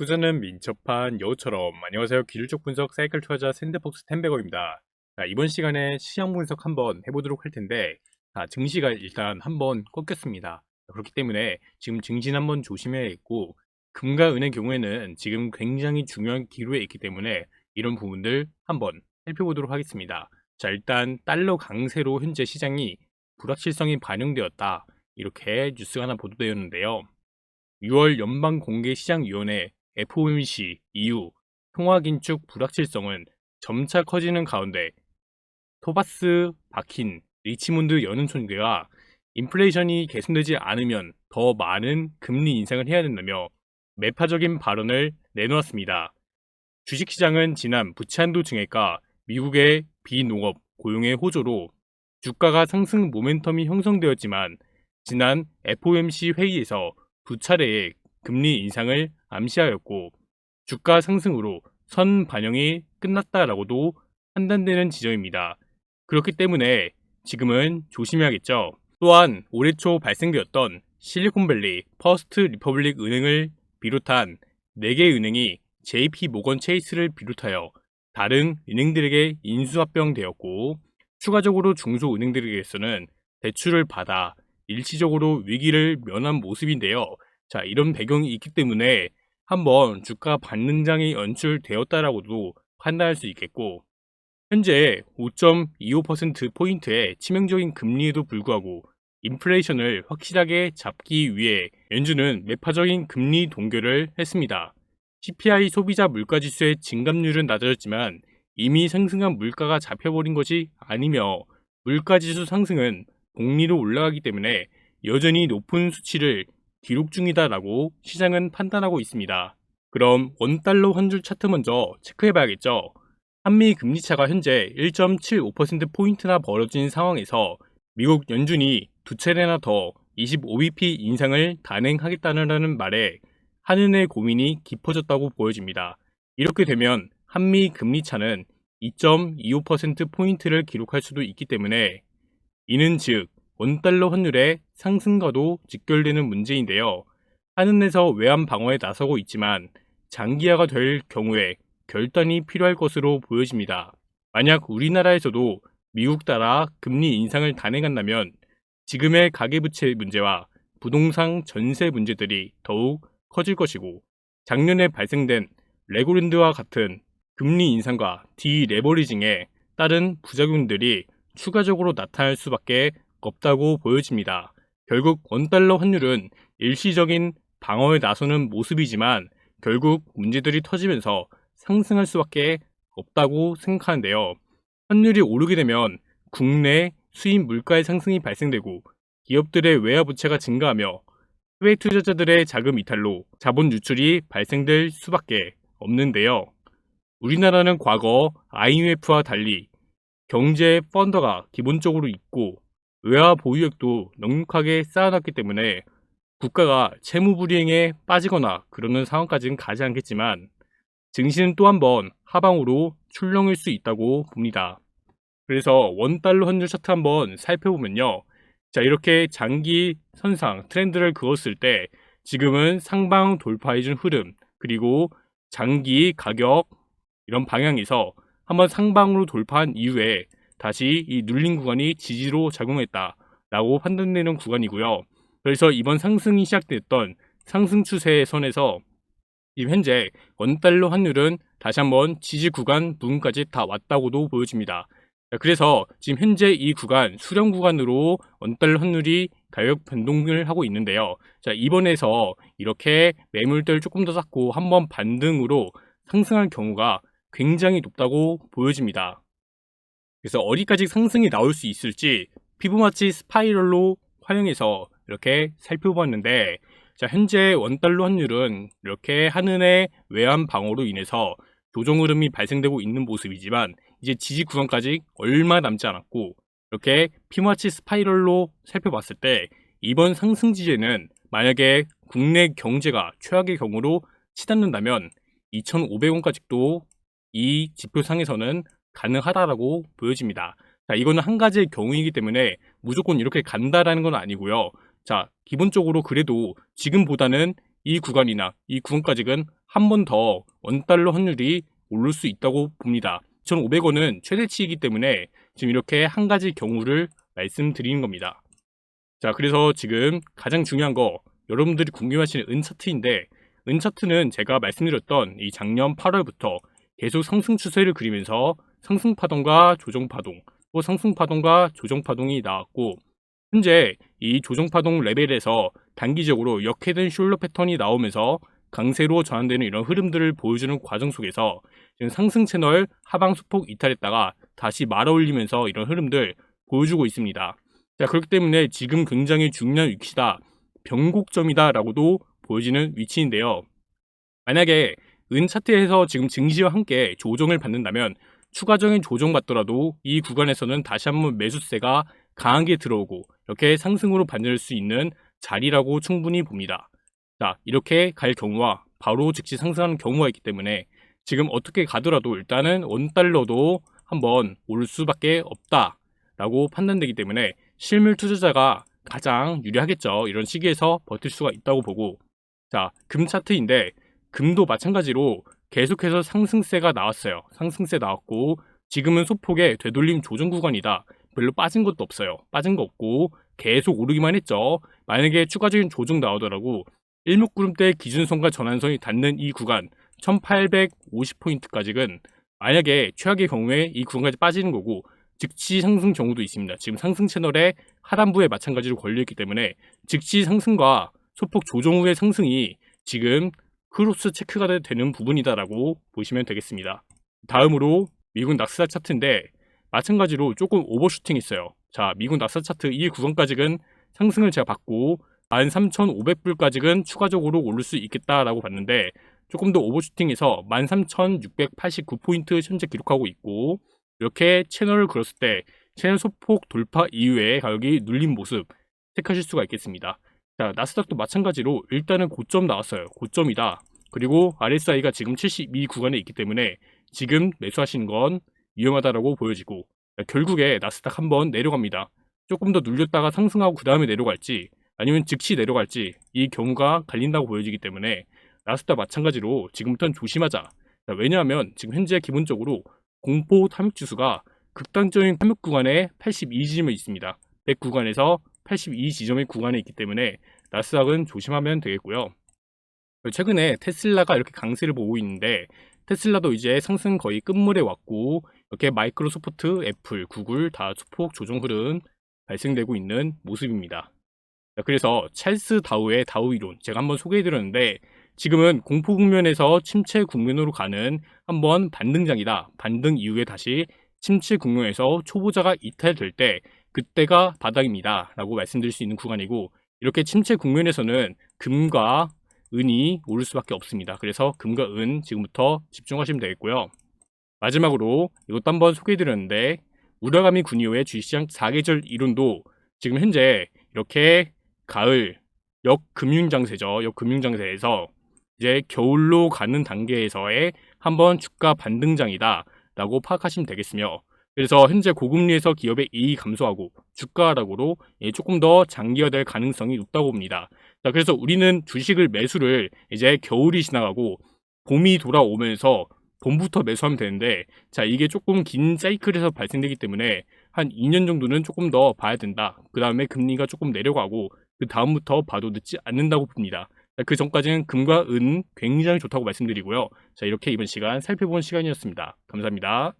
투자는 민첩한 여우처럼. 안녕하세요. 기술적 분석 사이클 투자자 샌드폭스 텐베거입니다. 자, 이번 시간에 시장 분석 한번 해보도록 할 텐데 자, 증시가 일단 한번 꺾였습니다. 그렇기 때문에 지금 증시는 한번 조심해야겠고 금과 은의 경우에는 지금 굉장히 중요한 기로에 있기 때문에 이런 부분들 한번 살펴보도록 하겠습니다. 자 일단 달러 강세로 현재 시장이 불확실성이 반영되었다. 이렇게 뉴스가 하나 보도되었는데요. 6월 연방공개시장위원회 FOMC 이후 통화 긴축 불확실성은 점차 커지는 가운데 토바스 바킨 리치몬드 총리가 인플레이션이 개선되지 않으면 더 많은 금리 인상을 해야 된다며 매파적인 발언을 내놓았습니다. 주식시장은 지난 부채한도 증액과 미국의 비농업 고용의 호조로 주가가 상승 모멘텀이 형성되었지만 지난 FOMC 회의에서 두 차례의 금리 인상을 암시하였고 주가 상승으로 선 반영이 끝났다라고도 판단되는 지점입니다. 그렇기 때문에 지금은 조심해야겠죠. 또한 올해 초 발생되었던 실리콘밸리 퍼스트 리퍼블릭 은행을 비롯한 4개 은행이 JP 모건 체이스를 비롯하여 다른 은행들에게 인수합병되었고 추가적으로 중소은행들에게서는 대출을 받아 일시적으로 위기를 면한 모습인데요. 자, 이런 배경이 있기 때문에 한번 주가 반등장이 연출되었다라고도 판단할 수 있겠고, 현재 5.25%포인트의 치명적인 금리에도 불구하고 인플레이션을 확실하게 잡기 위해 연준은 매파적인 금리 동결을 했습니다. CPI 소비자 물가지수의 증감률은 낮아졌지만 이미 상승한 물가가 잡혀버린 것이 아니며 물가지수 상승은 복리로 올라가기 때문에 여전히 높은 수치를 기록 중이다라고 시장은 판단하고 있습니다. 그럼 원달러 환율 차트 먼저 체크해 봐야겠죠. 한미 금리 차가 현재 1.75%포인트나 벌어진 상황에서 미국 연준이 두 차례나 더 25bp 인상을 단행하겠다는 말에 한은의 고민이 깊어졌다고 보여집니다. 이렇게 되면 한미 금리 차는 2.25%포인트를 기록할 수도 있기 때문에 이는 즉 원달러 환율의 상승과도 직결되는 문제인데요. 한은에서 외환 방어에 나서고 있지만 장기화가 될 경우에 결단이 필요할 것으로 보여집니다. 만약 우리나라에서도 미국 따라 금리 인상을 단행한다면 지금의 가계부채 문제와 부동산 전세 문제들이 더욱 커질 것이고 작년에 발생된 레고랜드와 같은 금리 인상과 디레버리징에 따른 부작용들이 추가적으로 나타날 수밖에 없다고 보여집니다. 결국 원달러 환율은 일시적인 방어에 나서는 모습이지만 결국 문제들이 터지면서 상승할 수밖에 없다고 생각하는데요. 환율이 오르게 되면 국내 수입 물가의 상승이 발생되고 기업들의 외화 부채가 증가하며 해외 투자자들의 자금 이탈로 자본 유출이 발생될 수밖에 없는데요. 우리나라는 과거 IMF와 달리 경제 펀더가 기본적으로 있고 외화 보유액도 넉넉하게 쌓아놨기 때문에 국가가 채무불이행에 빠지거나 그러는 상황까지는 가지 않겠지만 증시는 또 한 번 하방으로 출렁일 수 있다고 봅니다. 그래서 원달러 환율 차트 한번 살펴보면요. 자, 이렇게 장기 선상 트렌드를 그었을 때 지금은 상방 돌파해준 흐름 그리고 장기 가격 이런 방향에서 한번 상방으로 돌파한 이후에 다시 이 눌린 구간이 지지로 작용했다라고 판단되는 구간이고요. 그래서 이번 상승이 시작됐던 상승 추세의 선에서 지금 현재 원달러 환율은 다시 한번 지지 구간 부분까지 다 왔다고도 보여집니다. 그래서 지금 현재 이 구간 수렴 구간으로 원달러 환율이 가격 변동을 하고 있는데요. 자, 이번에서 이렇게 매물대를 조금 더 쌓고 한번 반등으로 상승할 경우가 굉장히 높다고 보여집니다. 그래서 어디까지 상승이 나올 수 있을지 피부마치 스파이럴로 활용해서 이렇게 살펴봤는데 자, 현재 원달러 환율은 이렇게 한은의 외환 방어로 인해서 조정 흐름이 발생되고 있는 모습이지만 이제 지지 구간까지 얼마 남지 않았고 이렇게 피마치 스파이럴로 살펴봤을 때 이번 상승 지지는 만약에 국내 경제가 최악의 경우로 치닫는다면 2,500원까지도 이 지표상에서는 가능하다라고 보여집니다. 자, 이거는 한 가지의 경우이기 때문에 무조건 이렇게 간다라는 건 아니고요. 자, 기본적으로 그래도 지금보다는 이 구간이나 이 구간까지는 한 번 더 원달러 환율이 오를 수 있다고 봅니다. 2,500원은 최대치이기 때문에 지금 이렇게 한 가지 경우를 말씀드리는 겁니다. 자, 그래서 지금 가장 중요한 거 여러분들이 궁금하시는 은차트인데 은차트는 제가 말씀드렸던 이 작년 8월부터 계속 상승 추세를 그리면서 상승 파동과 조정 파동, 또 상승 파동과 조정 파동이 나왔고 현재 이 조정 파동 레벨에서 단기적으로 역회된 숄러 패턴이 나오면서 강세로 전환되는 이런 흐름들을 보여주는 과정 속에서 지금 상승 채널 하방 수폭 이탈했다가 다시 말아 올리면서 이런 흐름들 보여주고 있습니다. 자, 그렇기 때문에 지금 굉장히 중요한 위치다. 변곡점이다라고도 보여지는 위치인데요. 만약에 은 차트에서 지금 증시와 함께 조정을 받는다면 추가적인 조정 받더라도 이 구간에서는 다시 한번 매수세가 강하게 들어오고 이렇게 상승으로 반전할 수 있는 자리라고 충분히 봅니다. 자, 이렇게 갈 경우와 바로 즉시 상승하는 경우가 있기 때문에 지금 어떻게 가더라도 일단은 원달러도 한번 올 수밖에 없다라고 판단되기 때문에 실물 투자자가 가장 유리하겠죠. 이런 시기에서 버틸 수가 있다고 보고 자, 금 차트인데 금도 마찬가지로 계속해서 상승세가 나왔어요. 상승세 나왔고 지금은 소폭의 되돌림 조정 구간이다. 별로 빠진 것도 없어요. 빠진 거 없고 계속 오르기만 했죠. 만약에 추가적인 조정 나오더라고 일목구름대 기준선과 전환선이 닿는 이 구간 1850포인트까지는 만약에 최악의 경우에 이 구간까지 빠지는 거고 즉시 상승 경우도 있습니다. 지금 상승 채널의 하단부에 마찬가지로 걸려있기 때문에 즉시 상승과 소폭 조정 후의 상승이 지금 크로스 체크가 되는 부분이다라고 보시면 되겠습니다. 다음으로 미국 낙스닥 차트인데 마찬가지로 조금 오버슈팅 있어요. 자, 미국 낙스닥 차트 이 구간까지는 상승을 제가 받고 13,500불까지는 추가적으로 오를 수 있겠다라고 봤는데 조금 더 오버슈팅해서 13,689포인트 현재 기록하고 있고 이렇게 채널을 그렸을 때 채널 소폭 돌파 이후에 가격이 눌린 모습 체크하실 수가 있겠습니다. 자, 나스닥도 마찬가지로 일단은 고점 나왔어요. 고점이다. 그리고 RSI가 지금 72 구간에 있기 때문에 지금 매수하시는 건 위험하다라고 보여지고 자, 결국에 나스닥 한번 내려갑니다. 조금 더 눌렸다가 상승하고 그 다음에 내려갈지 아니면 즉시 내려갈지 이 경우가 갈린다고 보여지기 때문에 나스닥 마찬가지로 지금부터는 조심하자. 자, 왜냐하면 지금 현재 기본적으로 공포 탐욕 지수가 극단적인 탐욕 구간에 82지점에 있습니다. 100 구간에서 82 지점의 구간에 있기 때문에 나스닥은 조심하면 되겠고요. 최근에 테슬라가 이렇게 강세를 보고 있는데 테슬라도 이제 상승 거의 끝물에 왔고 이렇게 마이크로소프트, 애플, 구글 다 소폭 조정 흐름 발생되고 있는 모습입니다. 그래서 찰스 다우의 다우 이론 제가 한번 소개해드렸는데 지금은 공포 국면에서 침체 국면으로 가는 한번 반등장이다. 반등 이후에 다시 침체 국면에서 초보자가 이탈될 때 그때가 바닥입니다. 라고 말씀드릴 수 있는 구간이고 이렇게 침체 국면에서는 금과 은이 오를 수밖에 없습니다. 그래서 금과 은 지금부터 집중하시면 되겠고요. 마지막으로 이것도 한번 소개해드렸는데 우라가미 군이오의 주식시장 4계절 이론도 지금 현재 이렇게 가을 역금융장세죠. 역금융장세에서 이제 겨울로 가는 단계에서의 한번 주가 반등장이다 라고 파악하시면 되겠으며 그래서 현재 고금리에서 기업의 이익이 감소하고 주가 하락으로 조금 더 장기화될 가능성이 높다고 봅니다. 자, 그래서 우리는 주식을 매수를 이제 겨울이 지나가고 봄이 돌아오면서 봄부터 매수하면 되는데 자 이게 조금 긴 사이클에서 발생되기 때문에 한 2년 정도는 조금 더 봐야 된다. 그 다음에 금리가 조금 내려가고 그 다음부터 봐도 늦지 않는다고 봅니다. 자, 그 전까지는 금과 은 굉장히 좋다고 말씀드리고요. 자 이렇게 이번 시간 살펴본 시간이었습니다. 감사합니다.